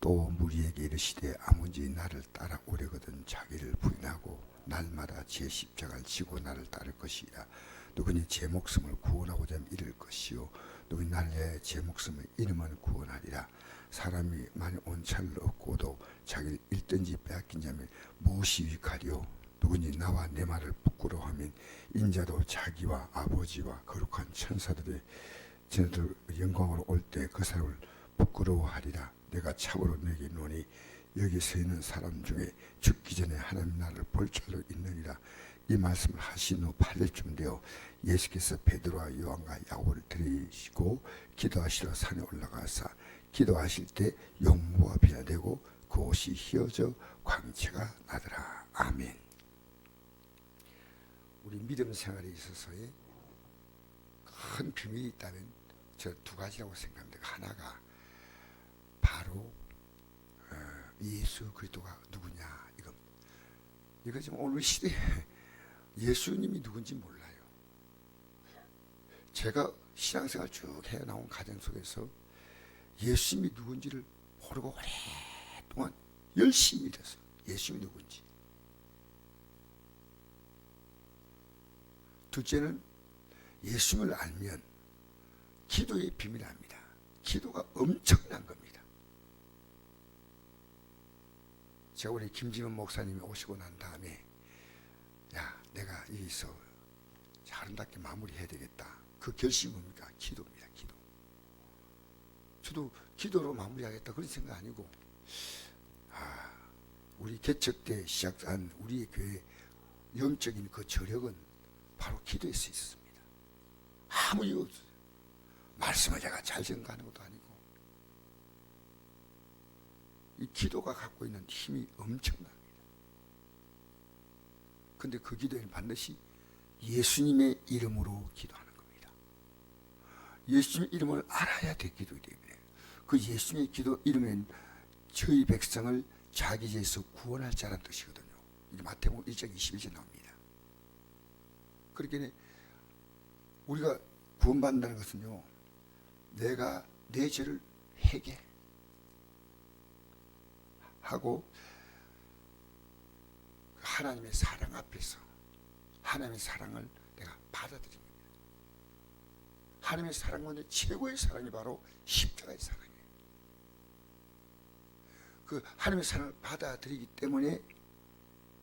또 무리에게 이르시되 아무지 나를 따라오려거든 자기를 부인하고 날마다 제 십자가를 지고 나를 따를 것이라. 누구니 제 목숨을 구원하고자 하면 잃을 것이요. 누구니 날내 제 목숨을 잃으면 구원하리라. 사람이 만일 온차를 얻고도 자기를 잃든지 빼앗긴 자면 무엇이 유익하리요? 누구니 나와 내 말을 부끄러워하면 인자도 자기와 아버지와 거룩한 천사들의 저들 영광으로 올 때 그 사람을 부끄러워하리라 내가 참으로 내게 노니 여기 서 있는 사람 중에 죽기 전에 하나님 나를 볼 줄로 있느니라. 이 말씀을 하신 후 8일쯤 되어 예수께서 베드로와 요한과 야고를 들이시고 기도하시러 산에 올라가사 기도하실 때 용모가 비나되고 그 옷이 휘어져 광채가 나더라. 아멘. 우리 믿음 생활에 있어서의 큰 비밀이 있다면 저 두 가지라고 생각합니다. 하나가 바로 어, 예수 그리스도가 누구냐 이거 이거 지금 오늘 시대에 예수님이 누군지 몰라요. 제가 신앙생활 쭉 해나온 가정 속에서 예수님이 누군지를 모르고 오랫동안 열심히 일했어. 예수님이 누군지. 둘째는 예수님을 알면 기도의 비밀을 압니다. 기도가 엄청난 겁니다. 제가 우리 김지문 목사님이 오시고 난 다음에 야 내가 여기서 아름답게 마무리해야 되겠다. 그 결심이 뭡니까? 기도입니다. 기도. 저도 기도로 마무리하겠다 그런 생각 아니고 아 우리 개척 때 시작한 우리의 교회 영적인 그 저력은 바로 기도에 서 있습니다. 아무 이유 없어요. 말씀을 제가 잘 전가하는 것도 아니고 이 기도가 갖고 있는 힘이 엄청납니다. 근데 그 기도에는 반드시 예수님의 이름으로 기도하는 겁니다. 예수님의 이름을 알아야 될 기도이기 때문에 그 예수님의 기도 이름엔 저희 백성을 자기 죄에서 구원할 자라는 뜻이거든요. 이게 마태복음 1장 21절 나옵니다. 그렇게 우리가 구원받는다는 것은요. 내가 내 죄를 회개 하고 하나님의 사랑 앞에서 하나님의 사랑을 내가 받아들입니다. 하나님의 사랑 가운데 최고의 사랑이 바로 십자가의 사랑이에요. 그 하나님의 사랑을 받아들이기 때문에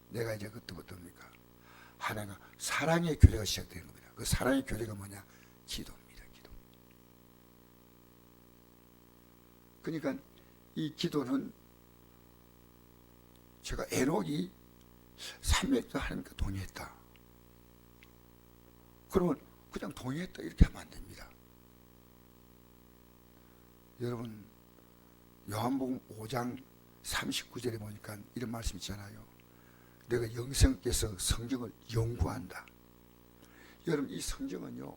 내가 이제 그때부터 뭡니까? 하나가 사랑의 교제가 시작되는 겁니다. 그 사랑의 교제가 뭐냐? 기도입니다. 기도. 그러니까 이 기도는 제가 에녹이 300도 하나님과 동의했다. 그러면 그냥 동의했다 이렇게 하면 안 됩니다. 여러분 요한복음 5장 39절에 보니까 이런 말씀 있잖아요. 내가 영생께서 성경을 연구한다. 여러분 이 성경은요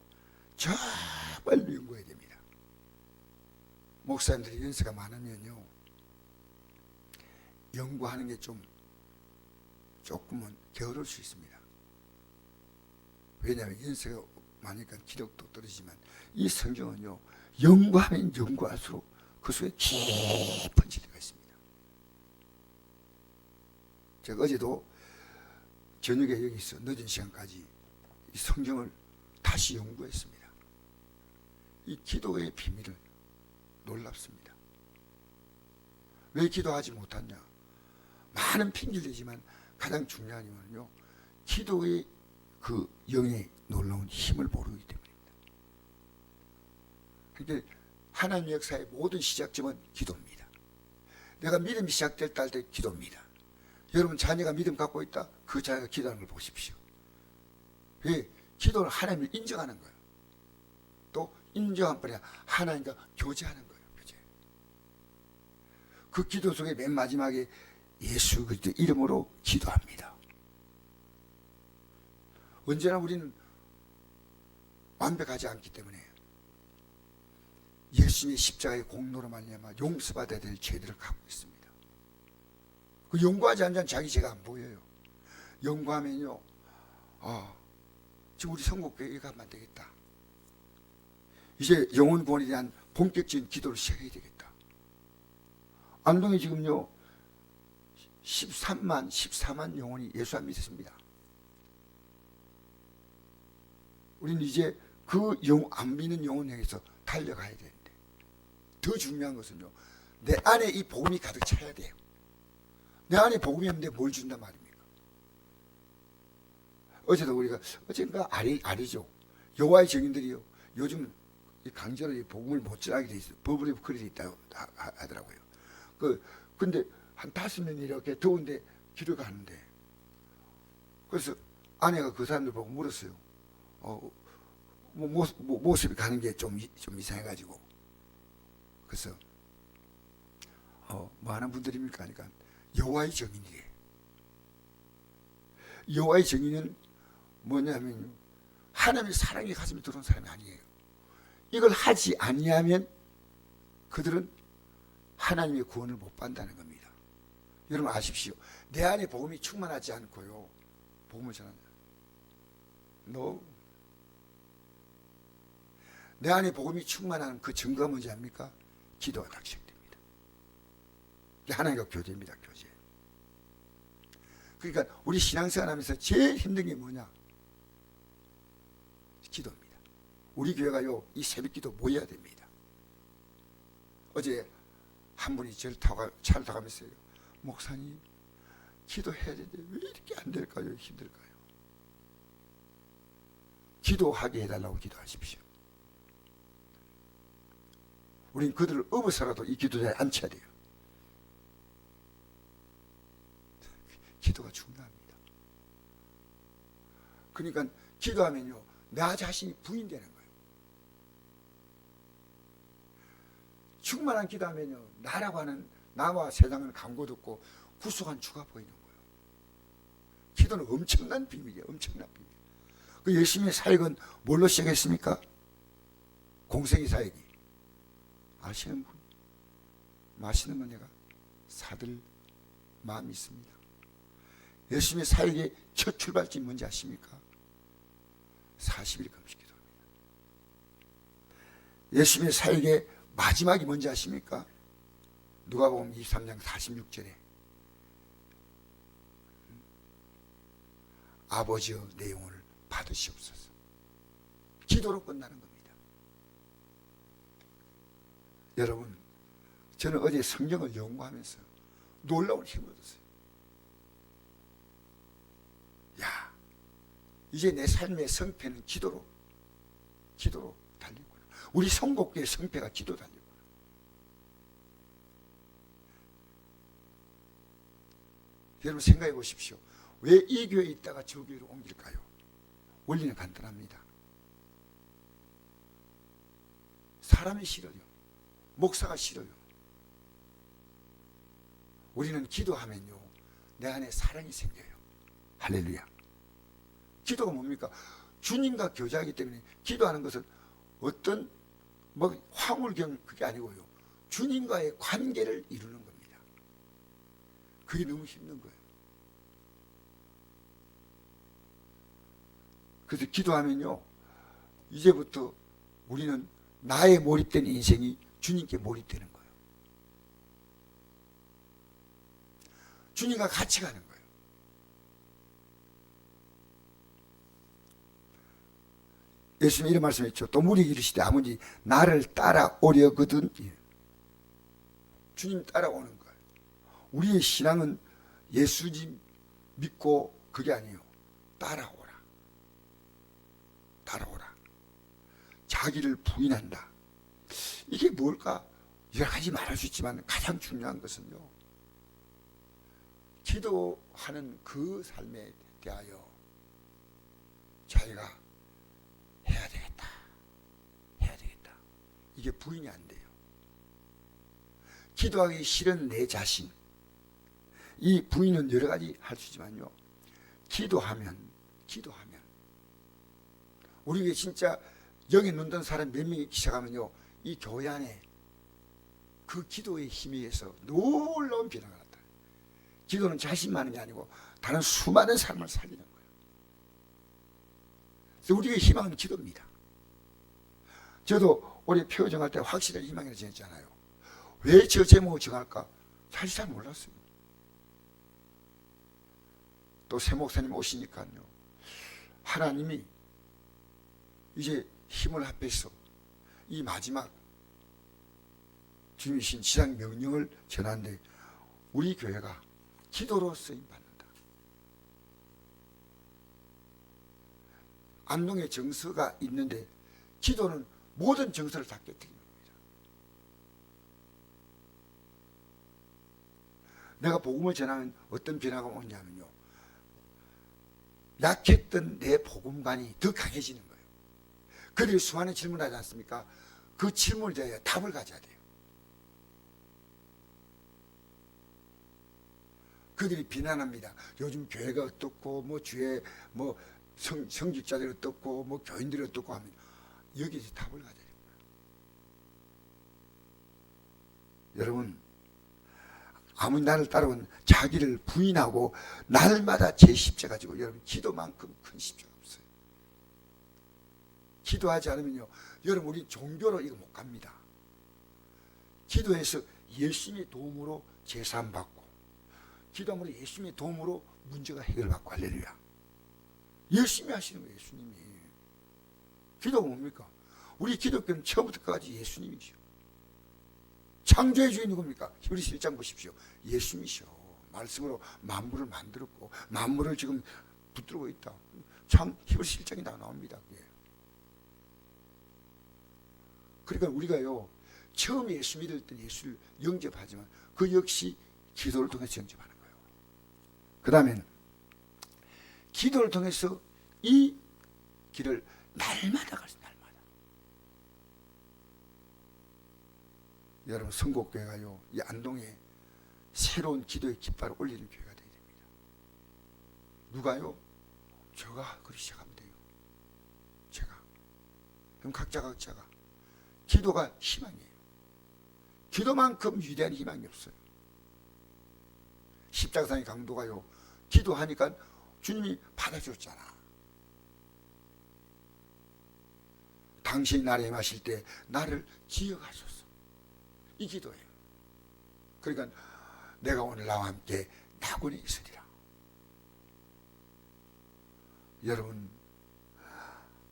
정말로 연구해야 됩니다. 목사님들이 연세가 많으면요 연구하는 게 좀 조금은 게으를 수 있습니다. 왜냐하면 연세가 많으니까 기력도 떨어지지만 이 성경은요 연구하면 연구할수록 그 속에 깊은 진리가 있습니다. 제가 어제도 저녁에 여기서 늦은 시간까지 이 성경을 다시 연구했습니다. 이 기도의 비밀은 놀랍습니다. 왜 기도하지 못하냐? 많은 핑계되지만 가장 중요한 이유는요. 기도의 그 영의 놀라운 힘을 모르기 때문입니다. 그러니까 하나님 역사의 모든 시작점은 기도입니다. 내가 믿음이 시작될 때 기도입니다. 여러분 자녀가 믿음 갖고 있다? 그 자녀가 기도하는 걸 보십시오. 왜? 기도는 하나님을 인정하는 거예요. 또 인정한 뿐이 아니라 하나님과 교제하는 거예요. 교제. 그 기도 속에 맨 마지막에 예수 그리스도 이름으로 기도합니다. 언제나 우리는 완벽하지 않기 때문에 예수님의 십자가의 공로로 말미암아 용서받아야 될 죄들을 갖고 있습니다. 그 연구하지 않으면 자기 죄가 안 보여요. 연구하면요, 아, 지금 우리 성국교회 안 되겠다. 이제 영혼 구원에 대한 본격적인 기도를 시작해야 되겠다. 안동에 지금요 13만 14만 영혼이 예수 안 믿었습니다. 우리는 이제 그 영 안 믿는 영혼 향해서 달려가야 되는데 더 중요한 것은요 내 안에 이 복음이 가득 차야 돼요. 내 안에 복음이 없는데 뭘 준단 말입니까? 어제도 우리가 어젠가 아리 아리죠. 여호와의 증인들이요. 요즘 이 강제로 이 복음을 못 전하게 돼 있어. 버블이 크리에 있다고 하더라고요. 그 근데 한 다섯 명이 이렇게 더운데 길을 가는데 그래서 아내가 그 사람들 보고 물었어요. 어, 뭐 모습, 뭐 모습이 가는 게 좀 좀 이상해가지고 그래서 어, 뭐 하는 분들입니까? 하니까 여호와의 증인이래. 여호와의 증인은 뭐냐면 하나님의 사랑이 가슴에 들어온 사람이 아니에요. 이걸 하지 아니하면 그들은 하나님의 구원을 못 받는다는 겁니다. 여러분 아십시오. 내 안에 복음이 충만하지 않고요. 복음을 전한다. No. 내 안에 복음이 충만한 그 증거가 뭔지 압니까? 기도가. 이게 하나님과 교제입니다. 교제. 그러니까 우리 신앙생활 하면서 제일 힘든 게 뭐냐? 기도입니다. 우리 교회가요, 이 새벽 기도 모여야 됩니다. 어제 한 분이 저를 타고, 가- 차를 타가면서요. 목사님, 기도해야 되는데 왜 이렇게 안 될까요? 힘들까요? 기도하게 해달라고 기도하십시오. 우린 그들을 업어서라도 이 기도자에 앉혀야 돼요. 기도가 중요합니다. 그러니까 기도하면요, 나 자신이 부인되는 거예요. 충만한 기도하면요, 나라고 하는 나와 세상을 감고듣고 구속한 주가 보이는 거예요. 기도는 엄청난 비밀이에요. 엄청난 비밀. 그 열심히 사역은 뭘로 시작했습니까? 공생의 사역이. 아시는 분? 마시는 건 내가 사들 마음이 있습니다. 열심히 사역의 첫 출발점이 뭔지 아십니까? 40일 금식 기도입니다. 열심히 사역의 마지막이 뭔지 아십니까? 누가복음 23장 46절에 아버지의 내 영혼을 받으시옵소서. 기도로 끝나는 겁니다. 여러분, 저는 어제 성경을 연구하면서 놀라운 힘을 얻었어요. 야, 이제 내 삶의 성패는 기도로, 기도로 달리구나. 우리 성곡교의 성패가 기도 달리구나. 여러분 생각해 보십시오. 왜 이 교회에 있다가 저 교회로 옮길까요? 원리는 간단합니다. 사람이 싫어요. 목사가 싫어요. 우리는 기도하면요. 내 안에 사랑이 생겨요. 할렐루야. 기도가 뭡니까? 주님과 교제하기 때문에 기도하는 것은 어떤 뭐 화물경 그게 아니고요. 주님과의 관계를 이루는 겁니다. 그게 너무 힘든 거예요. 그래서 기도하면요. 이제부터 우리는 나의 몰입된 인생이 주님께 몰입되는 거예요. 주님과 같이 가는 거예요. 예수님 이런 말씀했죠. 또 무리 이르시되 아버지 나를 따라오려거든. 예. 주님 따라오는. 우리의 신앙은 예수님 믿고 그게 아니에요. 따라오라. 따라오라. 자기를 부인한다. 이게 뭘까? 여러 가지 말할 수 있지만 가장 중요한 것은요. 기도하는 그 삶에 대하여 자기가 해야 되겠다. 해야 되겠다. 이게 부인이 안 돼요. 기도하기 싫은 내 자신. 이 부인은 여러 가지 할 수 있지만요. 기도하면, 기도하면. 우리 게 진짜 영에 눈뜬 사람 몇 명이 시작하면요. 이 교회 안에 그 기도의 힘에 의해서 놀라운 변화가 났다. 기도는 자신만이 아니고 다른 수많은 삶을 살리는 거예요. 그래서 우리의 희망은 기도입니다. 저도 올해 표 정할 때 확실한 희망을 정했잖아요. 왜 저 제목을 정할까? 사실 잘 몰랐어요. 또 새 목사님 오시니까요. 하나님이 이제 힘을 합해서 이 마지막 주님이신 지상 명령을 전하는데 우리 교회가 기도로 쓰임 받는다. 안동에 정서가 있는데 기도는 모든 정서를 다 깨뜨리는 겁니다. 내가 복음을 전하면 어떤 변화가 오냐면요. 약했던 내 복음관이 더 강해지는 거예요. 그들이 수많은 질문하지 않습니까? 그 질문에 대해 답을 가져야 돼요. 그들이 비난합니다. 요즘 교회가 어떻고 뭐 주의 뭐 성, 성직자들이 어떻고 뭐 교인들이 어떻고 하면 여기서 답을 가져야 돼요. 여러분 아무리 나를 따라온 자기를 부인하고 날마다 제 십자가 지고 여러분 기도만큼 큰 십자가 없어요. 기도하지 않으면요. 여러분 우리 종교로 이거 못 갑니다. 기도해서 예수님의 도움으로 제산 받고 기도함으로 예수님의 도움으로 문제가 해결받고 할렐루야. 열심히 하시는 거예요, 예수님이. 기도가 뭡니까? 우리 기독교는 처음부터 끝까지 예수님이죠. 창조의 주인이 누굽니까? 히브리서 1장 보십시오. 예수님이시오. 말씀으로 만물을 만들었고 만물을 지금 붙들고 있다. 참 히브리서 1장이 다 나옵니다. 그게. 그러니까 우리가요. 처음 예수 믿을 때 예수를 영접하지만 그 역시 기도를 통해서 영접하는 거예요. 그 다음엔 기도를 통해서 이 길을 날마다 갈 수 날마다. 여러분 선곡교회가요 이 안동에 새로운 기도의 깃발을 올리는 교회가 되어야 됩니다. 누가요? 제가 그리 시작하면 돼요. 제가. 그럼 각자 각자가 기도가 희망이에요. 기도만큼 위대한 희망이 없어요. 십자가상의 강도가요 기도하니까 주님이 받아줬잖아. 당신이 나를 임하실 때 나를 기억하소서. 이 기도예요. 그러니까 내가 오늘 나와 함께 낙원에 있으리라. 여러분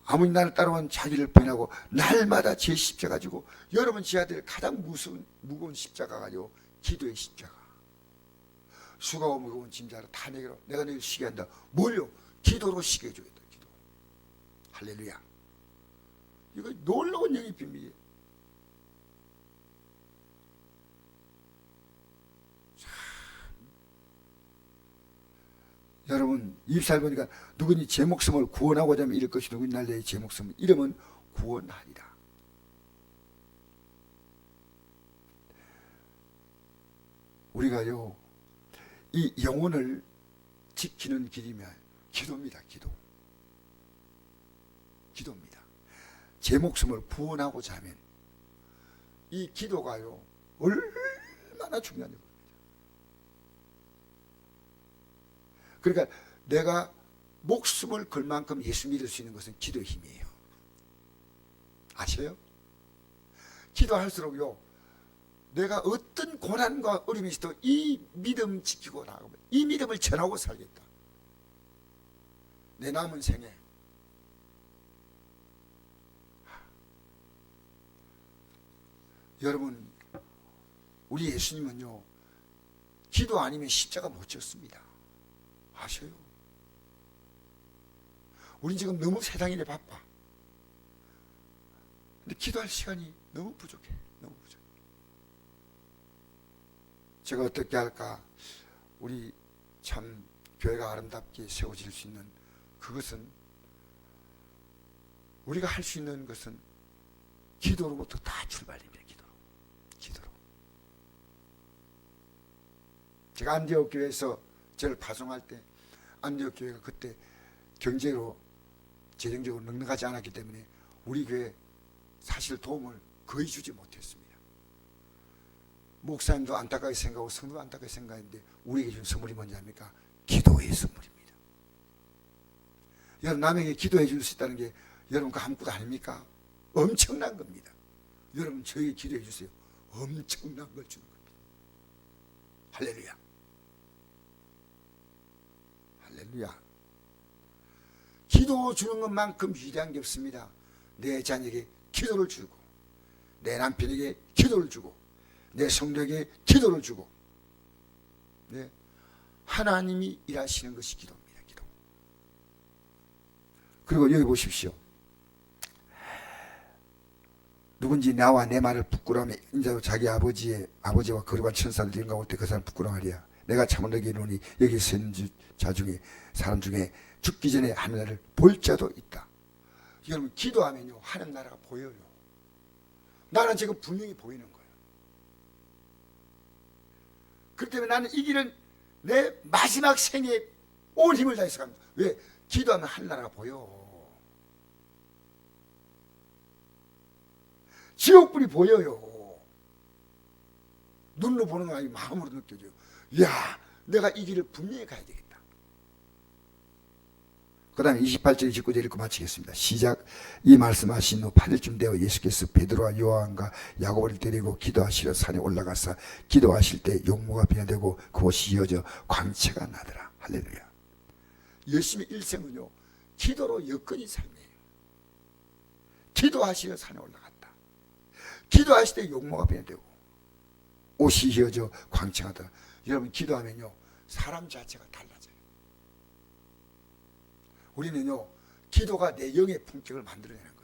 아무리 나를 따라온 자기를 부인하고 날마다 제 십자가 지고 여러분 될 가장 무서운 무거운 십자가가 아니요 기도의 십자가. 수고하고 무거운 짐자를 다 내게로 내가 너를 쉬게 한다. 뭘요? 기도로 쉬게 해주겠다. 기도. 할렐루야. 이거 놀라운 영의 비밀이에요. 여러분 입살 보니까 누구니 제 목숨을 구원하고자 하면 이럴 것이 누구니 날내 제 목숨 이름은 구원하리라. 우리가요 이 영혼을 지키는 길이면 기도입니다. 기도. 기도입니다. 제 목숨을 구원하고자 하면 이 기도가요 얼마나 겁니 그러니까 내가 목숨을 걸 만큼 예수 믿을 수 있는 것은 기도의 힘이에요. 아셔요? 기도할수록요 내가 어떤 고난과 어려움이 있어도 이 믿음 지키고 나가면 이 믿음을 전하고 살겠다. 내 남은 생에 여러분 우리 예수님은요 기도 아니면 십자가 못 졌습니다. 아셔요? 우린 지금 너무 세상 일에 바빠. 근데 기도할 시간이 너무 부족해. 너무 부족해. 제가 어떻게 할까? 우리 참 교회가 아름답게 세워질 수 있는 그것은 우리가 할 수 있는 것은 기도로부터 다 출발됩니다. 기도로. 기도로. 제가 안디옥 교회에서 저를 파송할 때 안디옥 교회가 그때 경제로 재정적으로 넉넉하지 않았기 때문에 우리 교회 사실 도움을 거의 주지 못했습니다. 목사님도 안타깝게 생각하고 성도도 안타깝게 생각했는데 우리에게 준 선물이 뭔지 압니까? 기도의 선물입니다. 여러분 남에게 기도해 줄 수 있다는 게 여러분 그 아무것도 아닙니까? 엄청난 겁니다. 여러분 저에게 기도해 주세요. 엄청난 걸 주는 겁니다. 할렐루야. 할렐루야. 기도 주는 것만큼 위대한 게 없습니다. 내 자녀에게 기도를 주고, 내 남편에게 기도를 주고, 내 성도에게 기도를 주고, 네. 하나님이 일하시는 것이 기도입니다. 기도. 그리고 여기 보십시오. 누군지 나와 내 말을 부끄러워하면 인자도 자기 아버지의 아버지와 거룩한 천사를 인가올 때 그 사람 부끄러워하리야. 내가 참으로 너에게 이르노니 여기 서 있는 주- 자 중에 사람 중에 죽기 전에 하늘나라를 볼 자도 있다. 여러분 기도하면요 하는 나라가 보여요. 나는 지금 분명히 보이는 거예요. 그렇기 때문에 나는 이 길은 내 마지막 생에 온 힘을 다해서 갑니다. 왜? 기도하면 하늘 나라가 보여. 지옥불이 보여요. 눈으로 보는 거 아니고 마음으로 느껴져요. 야, 내가 이 길을 분명히 가야 되겠다. 그 다음에 28절 29절 읽고 마치겠습니다. 시작. 이 말씀하신 후 8일쯤 되어 예수께서 베드로와 요한과 야고보를 데리고 기도하시러 산에 올라가서 기도하실 때 용모가 변화되고 그곳이 이어져 광채가 나더라. 할렐루야. 열심히 일생은요. 기도로 여건이 삶이에요. 기도하시러 산에 올라갔다. 기도하실 때 용모가 변화되고 옷이 이어져 광채가 나더라. 여러분 기도하면요. 사람 자체가 달라져요. 우리는요 기도가 내 영의 품격을 만들어내는.